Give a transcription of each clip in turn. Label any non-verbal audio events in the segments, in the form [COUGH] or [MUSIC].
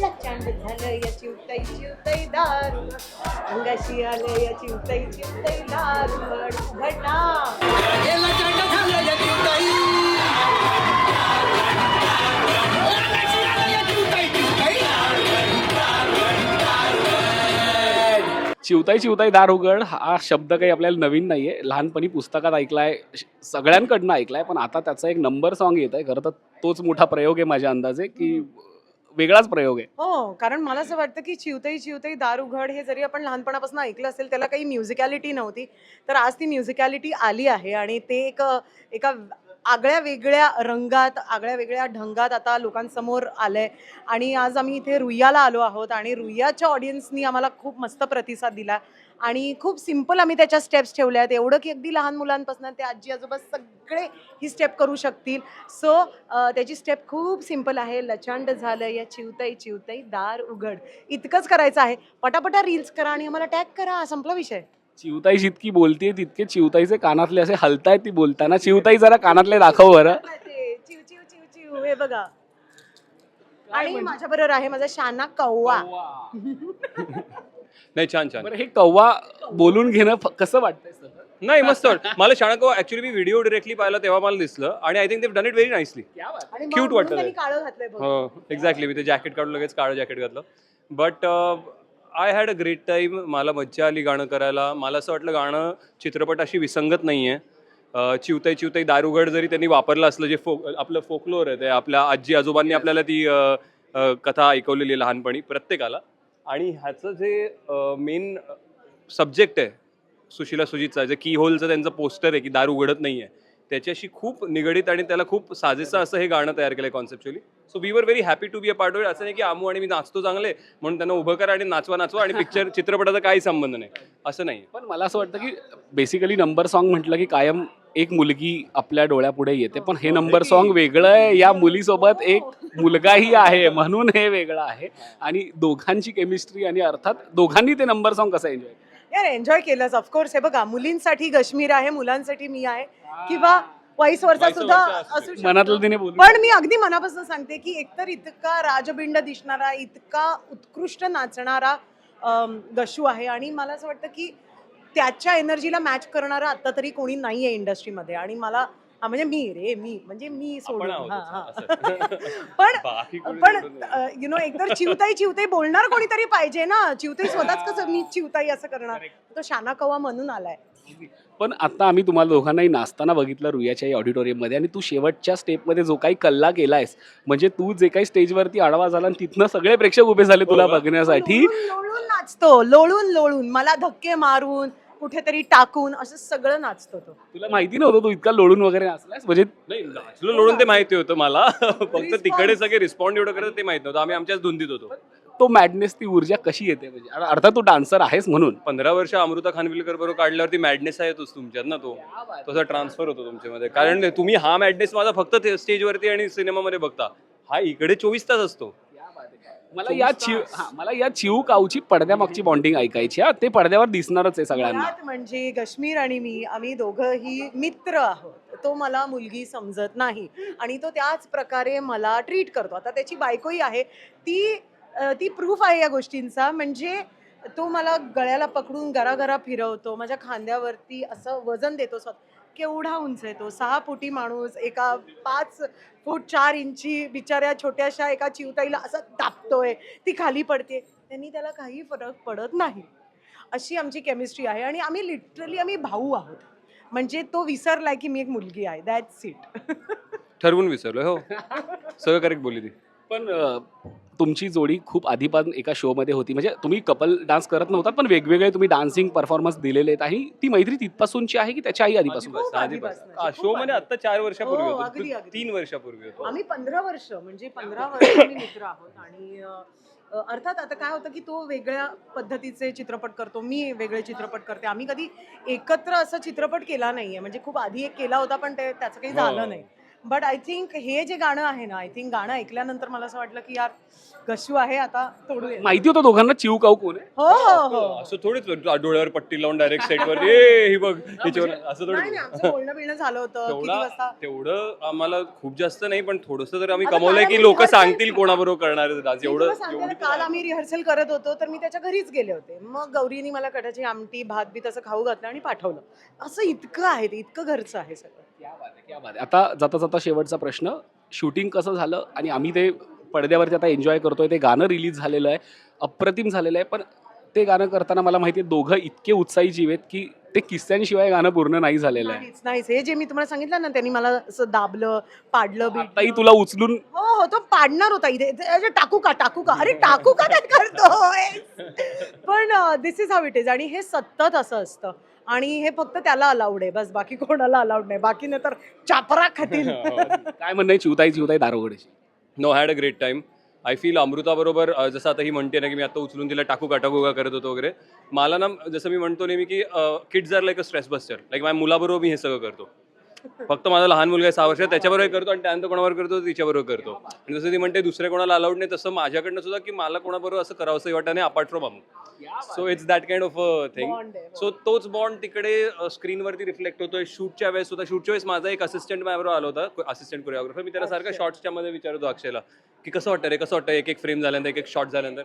लचांड झालं या चिवताई चिवताई दारू. अंगाशी आलं या चिवताई चिवताई दारू. घटा चिवताई चिवताई दार उघड हा शब्द काही आपल्याला नवीन नाहीये. लहानपणी पुस्तकात ऐकलाय श- सगळ्यांकडनं ऐकलाय पण आता त्याचा एक नंबर सॉन्ग येत आहे खरं तर तोच मोठा प्रयोग आहे माझ्या अंदाजे की वेगळाच प्रयोग आहे. हो कारण मला असं वाटतं की चिवतई चिवतई दार उघड हे जरी आपण लहानपणापासून ऐकलं असेल त्याला काही म्युझिकॅलिटी नव्हती. तर आज ती म्युझिकॅलिटी आली आहे आणि ते एक एका आगळ्या वेगळ्या रंगात आगळ्या वेगळ्या ढंगात आता लोकांसमोर आलंय. आणि आज आम्ही इथे रुईयाला आलो आहोत आणि रुईयाच्या ऑडियन्सनी आम्हाला खूप मस्त प्रतिसाद दिला. आणि खूप सिंपल आम्ही त्याच्या स्टेप्स ठेवल्या आहेत. एवढं की अगदी लहान मुलांपासून ते आजी आजोबा सगळे ही स्टेप करू शकतील. सो त्याची स्टेप खूप सिंपल आहे. लचांड झालं या चिवताई चिवताई दार उघड. इतकंच करायचं आहे. पटापटा रील्स करा आणि आम्हाला टॅग करा. संपला विषय. चिवताई जितकी बोलते तितके चिवताईचे कानातले असे हलतायत ती बोलताना. चिवताई जरा कानातले दाखव बरं. [LAUGHS] चिव चिव चिव चिव. हे बघा. आणि माझ्या बरोबर आहे माझा शाना कौवा. [LAUGHS] नाही छान छान. बरं हे कव्वा बोलून घेणं फ- कसं वाटतंय सर? नाही मस्त. मला शाणको ऍक्च्युली मी व्हिडिओ डिरेक्टली पाहिला तेव्हा मला दिसलं आणि I think they've done it very nicely आणि Cute वाटतं. ते. त्यांनी काळं घातलंय बघ. हो एक्झॅक्टली मी ते जॅकेट काढून लगेच काळं जॅकेट घातलं. But I had a great time मला मज्जा आली गाणं करायला. मला असं वाटलं गाणं चित्रपट अशी विसंगत नाही आहे चिवताई चिवताई दारुगड जरी त्यांनी वापरलं असलं जे फोक आपलं फोकलोर आहे ते आपल्या आजी आजोबांनी आपल्याला ती अ, अ, कथा ऐकवलेली आहे लहानपणी प्रत्येकाला. आणि ह्याचं जे मेन सब्जेक्ट आहे सुशिला सुजितचा जे की होलचं त्यांचं पोस्टर आहे की दार उघडत नाही आहे त्याच्याशी खूप निगडीत आणि त्याला खूप साजेसं असं हे गाणं तयार केलं conceptually so we were very happy to be a part of असं नाही की आमू आणि मी नाचतो चांगले म्हणून त्यांना उभं करा आणि नाचवा नाचवा आणि पिक्चर [LAUGHS] चित्रपटाचा काही संबंध नाही. असं नाही. पण मला असं वाटतं की बेसिकली नंबर सॉन्ग म्हटलं की कायम एक मुलगी आपल्या डोळ्यापुढे येते पण हे नंबर सॉन्ग वेगळं आहे या मुलीसोबत एक मुलगाही आहे म्हणून हे वेगळं आहे. आणि दोघांची केमिस्ट्री आणि अर्थात दोघांनी ते नंबर सॉन्ग कसं एन्जॉय यार एन्जॉय केलंच ऑफकोर्स हे बघा मुलींसाठी काश्मीर आहे मुलांसाठी मी आहे. किंवा वाईस वर्षा सुद्धा असू. मनातलं तिने पण मी अगदी मनापासून सांगते की एकतर इतका राजबिंड दिसणारा इतका उत्कृष्ट नाचणारा गशू आहे. आणि मला असं वाटतं की त्याच्या एनर्जीला मॅच करणारा आता तरी कोणी नाहीये इंडस्ट्रीमध्ये. आणि मला हा म्हणजे मी रे मी म्हणजे मी सोडून. हा, हा. [LAUGHS] पण पण नाही. यु नो एकतर चिवताई चिवताई बोलणार कोणीतरी पाहिजे ना. चिवताई स्वतःच कसं मी चिवताई असं करणार. तो शाना कवा म्हणून आलाय. पण आता आम्ही तुम्हाला दोघांनाही नाचताना बघितलं रुयाच्या या ऑडिटोरियममध्ये आणि तू शेवटच्या स्टेपमध्ये जो काही कल्ला केलायस म्हणजे तू जे काही स्टेजवरती आडवा झाला आणि तिथनं सगळे प्रेक्षक उभे झाले तुला हो? बघण्यासाठी. लोळून नाचतो. लोळून लोळून. मला धक्के मारून कुठेतरी टाकून असं सगळं नाचतो तो. तुला माहिती नव्हतं तू इतका लोळून वगैरे नाचलास म्हणजे नाही नाचलो लोळून ते माहिती होतं मला. फक्त तिकडे सगळे रिस्पॉन्ड एवढं करत ते माहीत नव्हतं. आम्ही आमच्याच धुंदीत होतो. तो मॅडनेस ती ऊर्जा कशी येते? म्हणजे अर- अर्थात तू डान्सर आहेस म्हणून. पंधरा वर्ष अमृता खानविलकर बरोबर काढल्यावरती मॅडनेस आहे तोच तुमच्यात ना तो. तसा ट्रान्सफर होतो तुमच्यामध्ये. कारण तुम्ही हा मॅडनेस माझा फक्त ते स्टेजवरती आणि सिनेमामध्ये बघता. हा इकडे चोवीस तास असतो. मला या चिव हा मला या चिव काऊची पडद्यामागची बॉन्डिंग ऐकायची हा. ते पडद्यावर दिसणारच आहे सगळ्यांना. मुळात म्हणजे कश्मीर आणि मी आम्ही दोघंही मित्र आहोत. तो मला मुलगी समजत नाही आणि तो त्याच प्रकारे मला ट्रीट करतो. आता त्याची बायकोही आहे. ती अं, ती प्रूफ आहे या गोष्टींचा. म्हणजे तो मला गळ्याला पकडून गरागरा फिरवतो माझ्या खांद्यावरती असं वजन देतो. स्वतः केवढा उंच आहे तो? सहा फुटी माणूस एका पाच फूट चार इंची बिचाऱ्या छोट्याशा एका चिवताईला असं दाबतोय ती खाली पडते त्यांनी त्याला काही फरक पडत नाही. अशी आमची केमिस्ट्री आहे आणि आम्ही लिटरली आम्ही भाऊ आहोत. म्हणजे तो विसरलाय की मी एक मुलगी आहे. दॅट्स इट ठरवून विसरलो हो. सगळं करेक्ट बोलली ती. पण तुमची जोडी खूप आधीपासून एका शो मध्ये होती. म्हणजे तुम्ही कपल डान्स करत नव्हतात पण वेगवेगळे तुम्ही डान्सिंग परफॉर्मन्स दिलेले आहेत. आणि ती मैत्री तिथपासूनची आहे की त्याच्याही आधीपासून? शो मध्ये आता चार वर्षापूर्वी हो, होतो. तीन वर्षापूर्वी होतो. आम्ही पंधरा वर्ष म्हणजे पंधरा वर्ष मित्र आहोत. आणि अर्थात आता काय होतं की तो वेगळ्या पद्धतीचे चित्रपट करतो मी वेगळे चित्रपट करते. आम्ही कधी एकत्र असा चित्रपट केला नाहीये. म्हणजे खूप आधी एक केला होता पण ते त्याचं काही हो. झालं नाही. बट आय थिंक हे जे गाणं आहे ना आय थिंक गाणं ऐकल्यानंतर मला असं वाटलं की यार गशू आहे आता तोडूया. माहिती होतं दोघांना चिव काऊ कोण आहे? हो हो. हो असं थोडीच डोळ्यावर पट्टी लावून डायरेक्ट सेटवर ए ही बघ हिच्यावर. असं नाही नाही थोडी आमचं बोलणं बिलणं झालं होतं किती तेवढा वाजता? तेवढं आम्हाला खूप जास्त नाही पण थोडस तरी आम्ही आता कमवलंय की लोक rehearsal- सांगतील कोणाबरोबर करणार मी एवढं तुला सांगते ना, एवढी काल आम्ही रिहर्सल करत होतो तर मी त्याच्या घरीच गेले होते. मग गौरीनी मला कटाची आमटी भात बीत असं खाऊ घातलं आणि पाठवलं. असं इतकं आहे ते इतकं घरचं आहे सगळं. क्या बात आहे, क्या बात आहे. आता जाता जाता शेवटचा प्रश्न शूटिंग कसं झालं आणि आम्ही ते पडद्यावरती आता एन्जॉय करतोय ते गाणं रिलीज झालेलं आहे अप्रतिम झालेलं आहे पण ते गाणं करताना मला माहिती आहे दोघं इतके उत्साही जीव आहेत की ते किस्स्यांशिवाय गाणं पूर्ण नाही झालेलं आहे. नाहीच नाहीच. हे जे मी तुम्हाला सांगितलं ना त्यांनी मला असं दाबलं पाडलं आताही. तुला उचलून हो हो तो पाडणार होता इथे. इथे, अरे, टाकू का टाकू का? अरे टाकू का काय करतोय पण this is how it is आणि हे सतत असं असतं. आणि हे फक्त त्याला अलाउड आहे. बस बाकी कोणाला अलाउड नाही. बाकी नाही तर चापरा खातील. [LAUGHS] काय म्हणणं चिवताई चिवताई दारोगडची no had a great time I feel अमृताबरोबर जसं आता ही म्हणते ना की मी आता उचलून तिला टाकू का टाकू का करत होतो वगैरे. मला ना जसं मी म्हणतो नेहमी की kids are like a stress buster like माझ्या मुलाबरोबर मी हे सगळं करतो. फक्त माझा लहान मुलगा आहे सहा वर्ष त्याच्याबरोबर करतो आणि त्यानंतर कोणाबरोबर करतो तिच्याबरोबर करतो. आणि जसं ती म्हणते दुसऱ्या कोणाला अलाउड नाही तसं माझ्याकडनं सुद्धा की मला कोणाबरोबर असं करावंसं वाटत नाही apart from Amu. So it's that kind of a thing. So तोच बॉन्ड तिकडे स्क्रीनवरती रिफ्लेक्ट होतोय. शूटच्या वेळेस सुद्धा शूटच्या वेळेस माझा एक असिस्टंट माझ्याबरोबर आला होता असिस्टंट कोरिओग्राफर मी त्याला सारखा. शॉर्ट्सच्या मध्ये विचारतो अक्षयला की कसं वाटतं रे कसं वाटतं एक एक फ्रेम झाल्यानंतर एक एक शॉट झाल्यानंतर.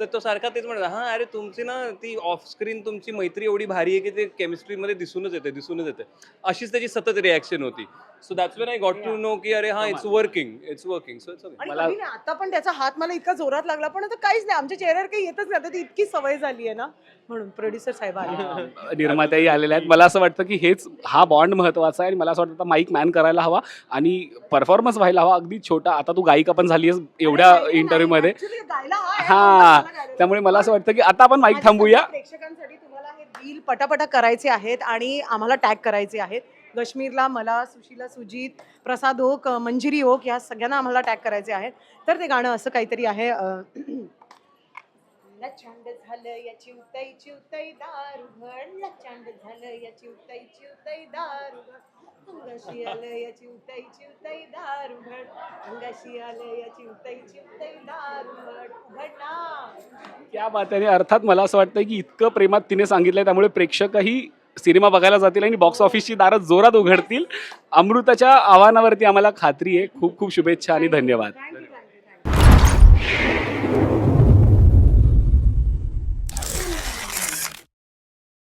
तर तो सारखा तेच म्हणत हा अरे तुमची ना ती ऑफ स्क्रीन तुमची मैत्री एवढी भारी आहे की ते केमिस्ट्रीमध्ये दिसूनच येते दिसूनच येते अशीच त्याची सतत रिॲक्शन होती. So that's when I got to know की अरे हा it's working it's working so it's आणि मला- कधी नाही, आता पण त्याचा हात मला इतका जोरात लागला पण आता काहीच नाही. आमच्या चेहऱ्यावर काही येतच नाही. आता ती इतकी सवय झाली आहे ना म्हणून प्रोड्युसर साहेब आले. [LAUGHS] निर्मात्याही आलेल्या आहेत. मला असं वाटतं की हेच हा बॉन्ड महत्त्वाचा आहे आणि मला असं वाटतं माईक मॅन करायला हवा आणि परफॉर्मन्स व्हायला हवा. अगदी छोटा आता तू गायिका पण झाली आहेस एवढ्या इंटरव्ह्यू मध्ये. Actually गायला हा आहे, हा मला गायला त्यामुळे मला असं वाटतं की आता आपण माईक थांबूया. प्रेक्षकांसाठी तुम्हाला हे डील पटापटा करायचे आहेत आणि आम्हाला टॅग करायचे आहेत. कश्मीरला मला सुशीला सुजित प्रसाद ओक मंजिरी ओक या सगळ्यांना आम्हाला टॅग करायचे आहेत. तर ते गाणं असं काहीतरी आहे अं, लचांड झालं याची उताई चिवतई दारू भर लचांड झालं याची उताई चिवतई दारू भर. अंगाशी आलं याची उताई चिवतई दारू भर अंगाशी आलं याची उताई चिवताई दारू उघड ना त्या बात्याने अर्थात मला असं वाटतं की इतकं प्रेमात तिने सांगितलंय त्यामुळे प्रेक्षकही सिनेमा बघायला जातील आणि बॉक्स ऑफिसची दारं जोरात उघडतील. अमृताच्या आव्हानावरती आम्हाला खात्री आहे. खूप खूप शुभेच्छा आणि धन्यवाद.